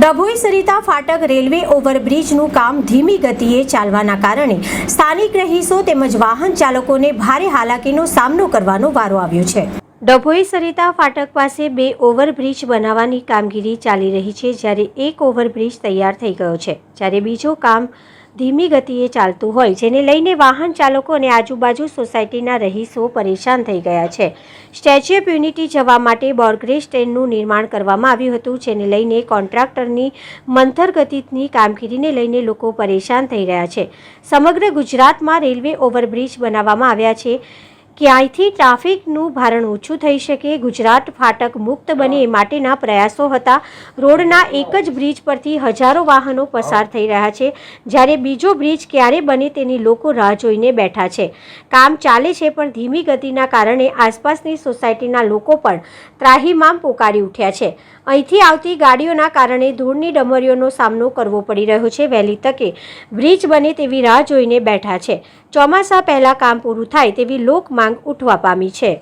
ડભોઈ સરિતા ફાટક રેલવે ઓવરબ્રિજનું કામ ધીમી ગતિએ ચાલવાના કારણે સ્થાનિક રહીશો તેમજ વાહન ચાલકોને ભારે હાલાકીનો સામનો કરવાનો વારો આવ્યો છે. ડભોઈ સરિતા ફાટક પાસે બે ઓવરબ્રિજ બનાવવાની કામગીરી ચાલી રહી છે, જ્યારે એક ઓવરબ્રિજ તૈયાર થઈ ગયો છે, જ્યારે બીજો કામ ધીમી ગતિએ ચાલતું હોય, જેને લઈને વાહન ચાલકો અને આજુબાજુ સોસાયટીના રહીશો પરેશાન થઈ ગયા છે. સ્ટેચ્યુ ઓફ યુનિટી જવા માટે બોર્ગરેજ ટ્રેનનું નિર્માણ કરવામાં આવ્યું હતું, જેને લઈને કોન્ટ્રાક્ટરની મંથર ગતિની કામગીરીને લઈને લોકો પરેશાન થઈ રહ્યા છે. સમગ્ર ગુજરાતમાં રેલવે ઓવરબ્રિજ બનાવવામાં આવ્યા છે. ક્યાંયથી ટ્રાફિકનું ભારણ ઓછું થઈ શકે, ગુજરાત ફાટક મુક્ત બને એ માટેના પ્રયાસો હતા. રોડના એક જ બ્રિજ પરથી હજારો વાહનો પસાર થઈ રહ્યા છે. જ્યારે બીજો બ્રિજ ક્યારે બને તેની લોકો રાહ જોઈને બેઠા છે. કામ ચાલે છે પણ ધીમી ગતિના કારણે આસપાસની સોસાયટીના લોકો પણ ત્રાહીમામ પોકારી ઉઠ્યા છે. અહીંથી આવતી ગાડીઓના કારણે ધૂળની ડમરીઓનો સામનો કરવો પડી રહ્યો છે. વહેલી તકે બ્રિજ બને તેવી રાહ જોઈને બેઠા છે. ચોમાસા પહેલાં કામ પૂરું થાય તેવી લોક માંગ ઉઠવા પામી છે.